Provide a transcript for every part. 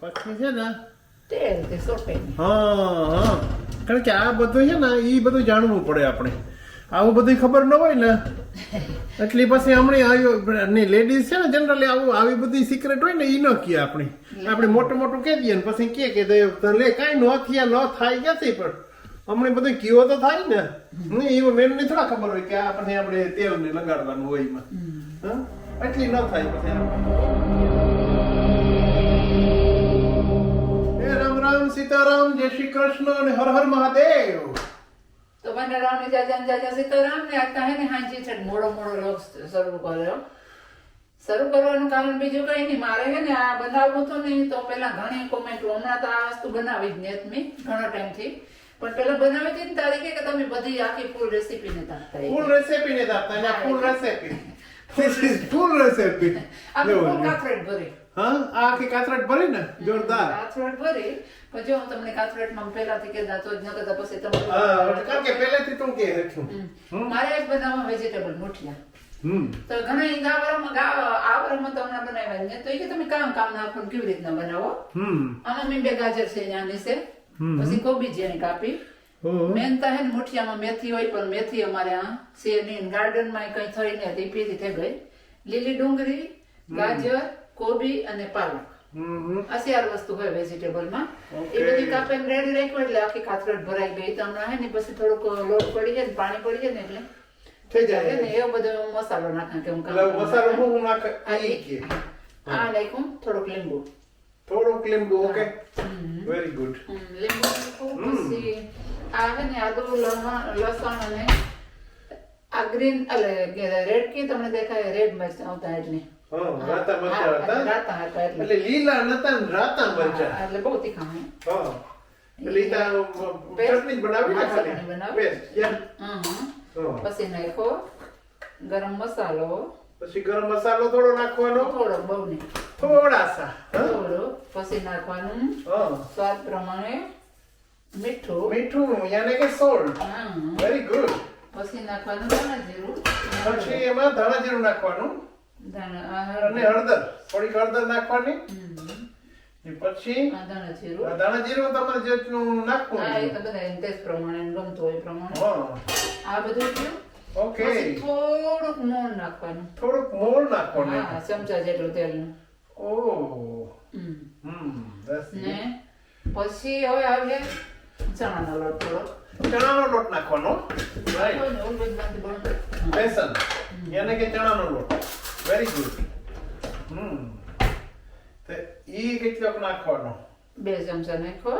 પછી છે ને? તેલ તે સોટે હા હા. કારણ કે આ બધું છે ને એ બધું જાણવું પડે આપણે. આવું બધું ખબર ન હોય ને એટલી પછી હમણાં લેડીઝ છે ને જનરલી આવું આવી બધી સિક્રેટ હોય ને એ ન કહે આપણે. આપણે મોટું મોટું કહી દઈએ ને પછી કે કે લે કાંઈ ન થયા ન થાય ક્યાંથી? પણ હમણાં બધું કીવો તો થાય ને. નહીં એવું મેન ને થોડા ખબર હોય કે આ પછી આપણે તેલ ને લગાડવાનું હોય એમાં. હા? એટલી ન થાય પછી સીતારામ જય શ્રી કૃષ્ણ અને હર હર મહાદેવ. તો મને રાવની જાજા સીતારામ ને આ કહે ને હાંજી છે મોડો મોડો રોગ શરૂ કર્યો. શરૂ કરવાનું કારણ બીજું કઈ નહીં. મારે છે ને આ બનાવવું તો નહીં તો પેલા ઘણી કોમેન્ટ હમણાં તો આ વસ્તુ બનાવી જ નેત મેં ઘણા ટાઈમથી પણ પેલા બનાવી હતી ને તારીખે કે તમે બધી આખી ફૂલ રેસીપી ને તાકતા ફૂલ રેસીપી ને આપતા ફૂલ રેસીપી ફૂલ રેસીપી આપણે ફૂલ કાથરેટ ભરી હા? આ આખી કાતરટ ભરી ને જોરદાર. કાતરટ ભરી. પણ જો હું તમને કાથરેટમાં પહેલાથી કે દાતો જ ન પછી તમને કારણ કે પહેલેથી તું કે હરખું. મારે એક બનાવવા વેજીટેબલ મોઠિયા. તો ઘણા ઈ ગાવરમાં ગાવ આવરમાં તો બનાવ્યા ને તો એ તમે કામ કામ નાખો કેવી રીતના બનાવો? આમાં મેં બે ગાજર છે નાની છે. પછી કોબી જેને કાપી. મેન તો હે ને મુઠિયામાં મેથી હોય પણ મેથી અમારે આ છે નહીં ગાર્ડનમાં કઈ થઈ ને હતી પીધી થઈ ગઈ. લીલી ડુંગળી ગાજર કોબી અને પાલક. ચાર વસ્તુ હોય વેજીટેબલમાં એ. બધી કાપીને રેડી રાખ્યું એટલે આખી ખાતરટ ભરાઈ ગઈ. તો હમણાં હે ને પછી થોડુંક લોટ પડી જાય ને પાણી પડી જાય ને એટલે થઈ જાય. ને એવો બધો મસાલો નાખા કે હું મસાલો હું નાખ આ કે. આ નાખ્યું. થોડુંક લીંબુ. થોડુંક લીંબુ ઓકે. વેરી ગુડ લીંબુ પછી આ હે ને આદુ લસણ અને આ ગ્રીન એટલે રેડ કી તમને દેખાય રેડ મરચાં આવતા એટલે. રાતા હા, મરચાં હતા? રાતા હતા એટલે. લીલા નતા ને રાતા મરચાં. એટલે બહુ તીખા હોય. હા એટલે ઈ તાર ચટણી બનાવી ને હા, ખાલી. ચટણી બનાવી. હમ. પછી નાખો ગરમ મસાલો. પછી ગરમ મસાલો થોડો નાખવાનો? થોડો બહુ નહીં. થોડા સા હા? થોડો. પછી નાખવાનું હા. સ્વાદ પ્રમાણે મીઠું. મીઠું યાને કે સોલ્ટ. હા. વેરી ગુડ પછી નાખવાનું ધાણા જીરું પછી એમાં ધાણા જીરું નાખવાનું. અને હળદર. થોડીક હળદર નાખવાની. એ પછી ધાણા જીરું. જીરું તમારે જેટલું હા એ નાખવું તો બધા પ્રમાણે ગમતું હોય એ પ્રમાણે. હા. આ બધું થયું ઓકે. થોડુંક મોણ નાખવાનું. થોડુંક મોળ નાખવાનું. હા ચમચા જેટલું તેલનું. ઓહ હમ. ને પછી હવે આવે ચણાનો લોટ થોડો. ચણાનો લોટ નાખવાનો. રાઈટ ને બેસન. એને કે ચણાનો લોટ. વેરી ગુડ હમ તો ઈ કેટલો નાખવાનો? બે ચમચા નાખો.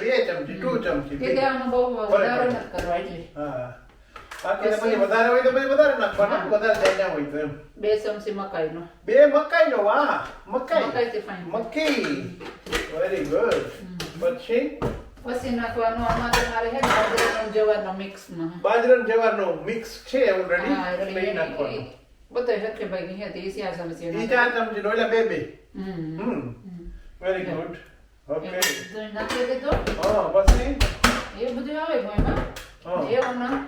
બે ચમચી ટુ ચમચી કે. તે બહુ વધારે ન કરવા એટલે. હા. બાકી પછી? વધારે હોય તો પછી વધારે નાખવાનો વધારે જાજા હોય તો એમ. બે ચમચી મકાઈનો. બે મકાઈનો વાહ મકાઈ. મકાઈ તે ફાઈન મકાઈ. વેરી ગુડ પછી? પછી નાખવાનું આમાં તમારે હે બાજરાનો જવારનો મિક્સમાં બાજરાનો જવારનો મિક્સ છે ઓલરેડી એટલે નાખવાનું. બધા હરખે ભાઈ હે હતી ચમચી ઈ નાખો. ચાર ચમચી ઓલા બે બે હમ. વેરી ગુડ ઓકે નાખી દીધું હા પછી એ બધું આવે એમાં હા. એ હમણાં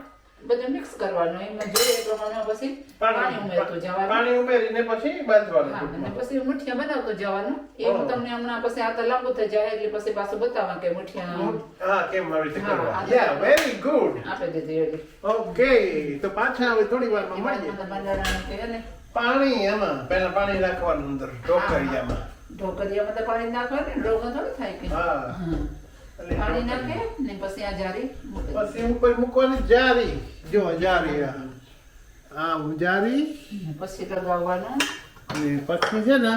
બધું મિક્સ કરવાનું. એમાં જોઈએ એ પ્રમાણમાં પછી પાણી ઉમેરતું જવાનું. પાણી ઉમેરીને પછી બાંધવાનું અને પછી મુઠિયા બનાવતો જવાનું. એ હું તમને હમણાં પછી આ તો લાંબુ થઈ જાય એટલે પછી પાછું બતાવવા કે મુઠિયા હા કેમ આવી રીતે કરવા. યા વેરી ગુડ આપી દીધી એટલે ઓકે તો પાછા હવે થોડી વારમાં મળીએ. મને બંધારણનું ને? પાણી એમાં પહેલા પાણી નાખવાનું અંદર ઢોકરિયામાં ઢોકરિયામાં તો પાણી નાખવાનું ડોગો થોડું થાય કે? હા. પાણી નાખે ને પછી આ જારી પછી હું પછી ઉપર મૂકવાની જારી. જો હજારી આ. ઉજારી પછી લગાવવાનું અને પછી છે ને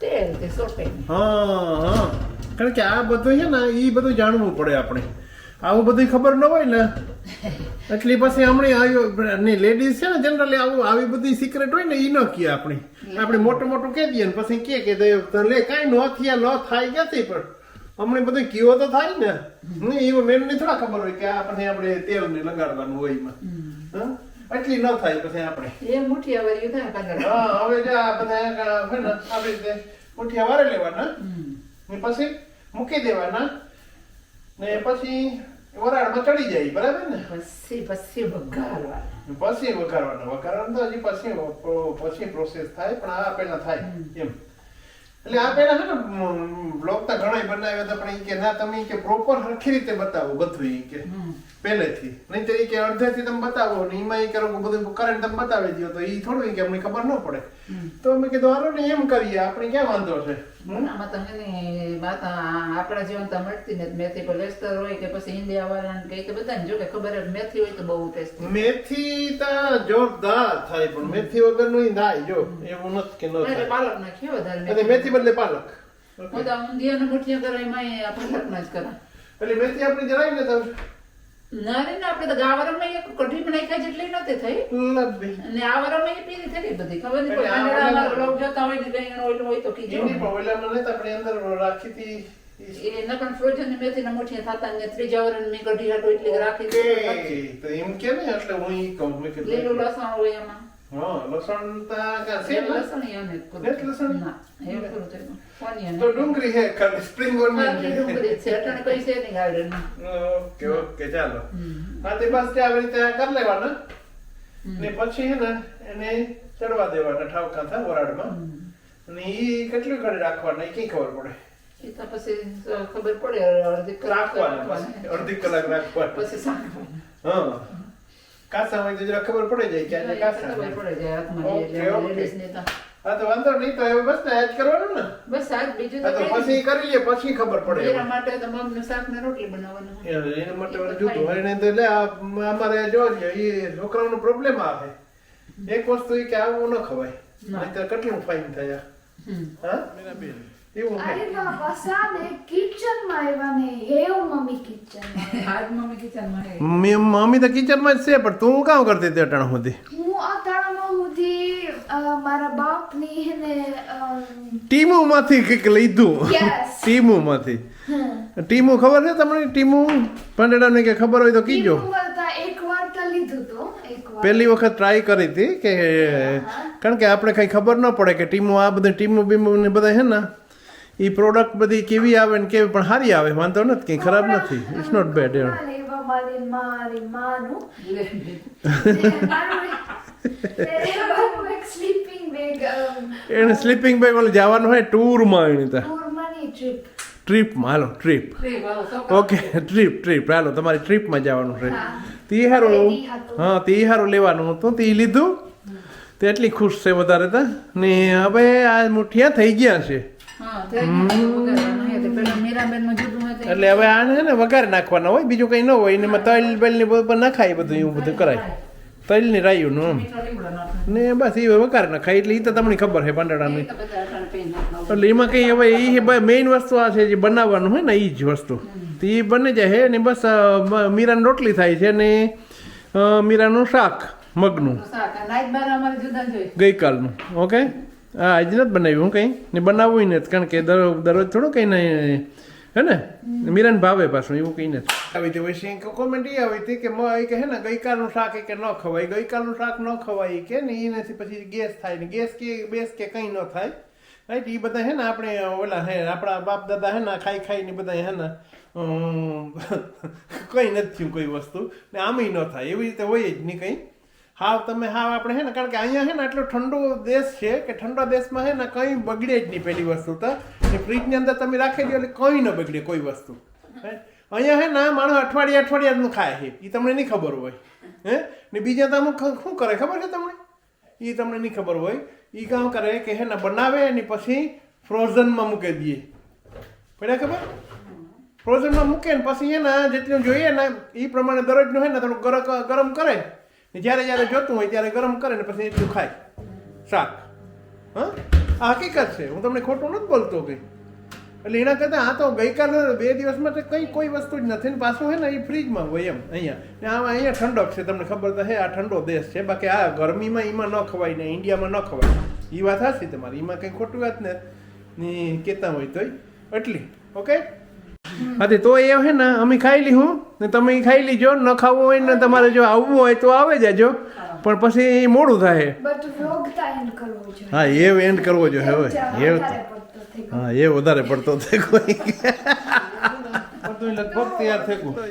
તેલ તે સોપે હા હા. કારણ કે આ બધું છે ને એ બધું જાણવું પડે આપણે. આવું બધું ખબર ન હોય ને એટલે પછી હમણાં લેડીઝ છે ને જનરલી આવું આવી બધી સિક્રેટ હોય ને એ ન કહે આપણે. આપણે મોટું મોટું કહી દઈએ ને પછી કે કે લે કાંઈ ન થયા ન થાય ક્યાંથી પણ? હમણાં બધું કીવો તો થાય ને. નહીં મેન ને થોડા ખબર હોય કે આ પછી આપણે તેલ ને લગાડવાનું હોય એમાં. એટલી ન થાય પછી આપણે. એ મુઠિયા વાળી થાય હા હવે જે આ બધા આ આવી રીતે મુઠિયા વારે લેવાના. ને પછી મૂકી દેવાના. ને પછી વરાળમાં ચડી જાય બરાબર ને? પછી પછી વઘારવા પછી વઘારવાના. વઘારવાનું તો હજી પછી પછી પ્રોસેસ થાય પણ આ પહેલા થાય એમ. એટલે આ પેલા છે ને બ્લોગ તો ઘણા બનાવ્યા હતા પણ એ કે ના તમે કે પ્રોપર સરખી રીતે બતાવો બધું એ કે પહેલેથી. નહીં તો એ કે અડધેથી તમે બતાવો ને એમાં એ કરો બધું કરંટ તમે બતાવી દો તો એ થોડું કે અમને ખબર ન પડે. તો અમે કીધું હાલો ને એમ કરીએ. આપણે ક્યાં વાંધો છે? આમાં તો હે ને વાત આપણા જીવન તો મળતી ને મેથી પર વેસ્તર હોય કે પછી ઇન્ડિયા વાળાને કઈ તો બધાને જો કે ખબર જ મેથી હોય તો બહુ ટેસ્ટ. મેથી તો જોરદાર થાય પણ મેથી વગરનું થાય જો એવું નથી કે ન થાય. પાલક નાખ્યો વધારે અને મેથી. બદલે પાલક. હું તો ઊંધિયાને મુઠિયા કરાયમાં આ પાલકના જ કરા એટલે મેથી આપણે જરાય ને તો ના રે ના આપણે તો ગાવરમાં એક કઢી બનાવી જેટલી નહોતી થઈ. અને આ વારમાં એ પીરી થઈ બધી. ખબર નહીં એટલે આ કોઈ કાંદડા વારમાં- અમારા લોક જોતા હોય ને કઈ ઓલું હોય તો કીજો. એની પણ ઓલામાં તો આપણે અંદર રાખી હતી. એના પણ ફ્રોઝન મેથી ના મુઠિયા થતા ને ત્રીજા વરણ મેં કઢી હાટો એટલે રાખી દે તો એમ કે ને એટલે હું ઈ કહું મેં કીધું લીલું લસણ હોય એમાં. હા લસણ તો ડુંગળી હે ખાલી સ્પ્રિંગ ઓનિયન ડુંગળી છે અટાણે કઈ છે નહીં ગાર્ડનમાં ઓકે ઓકે ચાલો. હા તે બસ તે આવી રીતે કરી લેવાના. ને પછી હે ને એને ચડવા દેવાના ઠાવકા થા વરાળમાં હમ. અને ઈ કેટલી ઘડી રાખવાના એ કઈ ખબર પડે એ તો પછી ખબર પડે અડધી કલાક રાખવાના અડધી કલાક રાખવાના પછી સાંભળવાનું. હા કાસા હોય તો જરા ખબર પડી જાય કે આજે તો કાસા ખબર પડે જાય હાથમાં એટલે લેડીઝ ને તો. હા તો વાંધો નહીં તો હવે બસ ને આજ કરવાનું ને? બસ આજ બીજું તો તો પછી કરી લે પછી ખબર પડે એના માટે તો મગનું શાક ને રોટલી બનાવવાનું એ- એના માટે જુદું હોય ને તો લે અમારે જો એ છોકરાઓનો પ્રોબ્લેમ આવે. એક વસ્તુ એ કે આવું ન ખવાય. ના. નહીંતર કેટલું ફાઇન થયા. હા? એવું અરે બાપા સાને કિચનમાં આવ્યા ને હેવ મમ્મી કિચનમાં. આજ મમ્મી કિચનમાં હે. મ- મમ્મી તો કિચનમાં જ છે પણ તું કામ કરતી હતી અટાણ સુધી? હું અટાણામાં સુધી મારા બાપની ને ટીમો માંથી કંઈક લીધું. ટીમો માંથી ટીમો ખબર છે તમને? ટીમુ પાંડેડાને કે ખબર હોય તો કીજો. તો તો પહેલી વખત ટ્રાય કરી હતી કે કારણ કે આપણે કઈ ખબર ન પડે કે ટીમો આ બધા ટીમો બીમો ને બધા છે ને એ પ્રોડક્ટ બધી કેવી આવે ને કેવી પણ સારી આવે વાંધો નથી કંઈ ખરાબ નથી. ઇટ્સ નોટ બેડ એમ એને સ્લીપિંગ બેગ ઓલું જવાનું હોય ટૂરમાં એની ત્યાં. ટ્રીપ ટ્રીપમાં હાલો ટ્રીપ. ઓકે ટ્રીપ ટ્રીપ હાલો તમારી ટ્રીપમાં જવાનું છે. તે હારું હા તે હારું લેવાનું હતું તે લીધું. તે એટલી ખુશ છે વધારે તા. ને હવે આ મુઠિયા થઈ ગયા છે. એટલે હવે આને ને વઘાર નાખવાના હોય બીજું કંઈ ન હોય એને તલ બલ ને બધું નાખાય બધું એવું બધું કરાય. તલની રાયું નું મીઠો ને બસ એ વઘાર નાખાય એટલે એ તો તમને ખબર છે પાંદડાની. એટલે એમાં કંઈ હવે એ મેઇન વસ્તુ આ છે જે બનાવવાનું હોય ને એ જ વસ્તુ. તો એ બની જાય છે ને બસ મીરાની રોટલી થાય છે ને મીરાનું શાક મગનું. ગઈકાલનું ઓકે? હા, આજે નથી બનાવ્યું, હું કંઈ? ને બનાવવું નથી, કારણ કે દર, દરરોજ થોડું કંઈ નહીં હે ને? મીરાને ભાવે પાછું, એવું કંઈ નથી. આવી હતી પછી કોમેન્ટ એ આવી હતી કે કે હે ને, ગઈકાલનું શાક એ કે ન ખવાય. ગઈકાલનું શાક ન ખવાય કે ને એનાથી પછી ગેસ થાય ને, ગેસ કે, બેસ કે કંઈ ન થાય. રાઈટ એ બધા હે ને, આપણે ઓલા હે, આપણા બાપ દાદા હે ને ખાઈ ખાઈને બધા હે ને કંઈ નથી થયું કોઈ વસ્તુ. ને આમય ન થાય, એવી રીતે હોય જ નહીં કંઈ. હાવ તમે હાવ આપણે હે ને, કારણ કે અહીંયા હે ને આટલો ઠંડો દેશ છે કે ઠંડા દેશમાં હે ને કંઈ બગડે જ નહીં પહેલી વસ્તુ તો. એ ફ્રીજની અંદર તમે રાખી દો એટલે કંઈ ન બગડે કોઈ વસ્તુ. હે? અહીંયા હે ને માણસ અઠવાડિયે અઠવાડિયાનું ખાય છે. એ તમને નહીં ખબર હોય. હે? ને બીજા તો અમુક શું કરે ખબર છે તમને? એ તમને નહીં ખબર હોય. એ કામ કરે કે હે ને બનાવે અને પછી ફ્રોઝનમાં મૂકી દઈએ પડ્યા ખબર? ફ્રોઝનમાં મૂકે ને પછી એના જેટલું જોઈએ ને એ પ્રમાણે દરરોજનું હે ને થોડું ગરમ ગરમ કરે. ને જ્યારે જ્યારે જોતું હોય ત્યારે ગરમ કરે ને પછી એટલું ખાય. શાક. હા? આ હકીકત છે. હું તમને ખોટું નથી બોલતો કંઈ. એટલે એના કરતાં આ તો ગઈકાલે બે દિવસમાં તો કંઈ કોઈ વસ્તુ જ નથી ને પાછું છે ને એ ફ્રીજમાં હોય એમ અહીંયા. ને આમાં અહીંયા ઠંડક છે. તમને ખબર તો હે, આ ઠંડો દેશ છે. બાકી આ ગરમીમાં એમાં ન ખવાય ને ઇન્ડિયામાં ન ખવાય. એ વાત હશે તમારી. એમાં કંઈ ખોટું વાત ને કહેતા હોય તોય. એટલી. ઓકે? હા તો એ હે ને અમે ખાઈ લીધું ને તમે ખાઈ લીજો ન ખાવું હોય ને તમારે જો આવવું હોય તો આવે જાજો પણ પછી મોડું થાય. બટ વ્લોગ તા એન્ડ કરવો જોઈએ. હા એ એન્ડ કરવો જોઈએ હવે. એ. હા એ વધારે પડતો થાય કોઈ લગભગ તૈયાર થયું તો તો.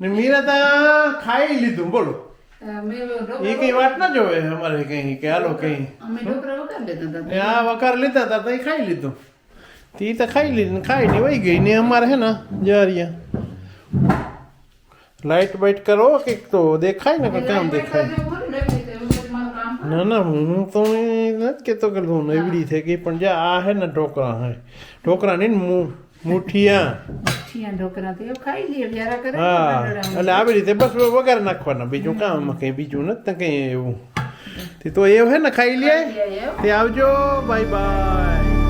ને મીરા તા ખાઈ લીધું બોલો. એ કઈ વાત ના જોવે અમારે કઈ કે હાલો કઈ. હતા. આ વકાર લીધા હતા તો ખાઈ લીધું. તી તો ખાઈ લીધું ને ખાઈ ને વહી ગઈ ને અમારે હે ને જારિયા લાઈટ બાઇટ કરો કે તો દેખાય ને કેમ દેખાય ના ના હું તો નથી કહેતો કે હું નવડી થઈ ગઈ પણ જે આ હે ને ઢોકળા હે ઢોકળા નહીં મુઠિયા તો હા. એટલે આવી રીતે બસ વઘાર નાખવાના બીજું કામ કઈ બીજું નથી કઈ એવું. તે તો એવું હે ને ખાઈ લે. તે આવજો બાય બાય.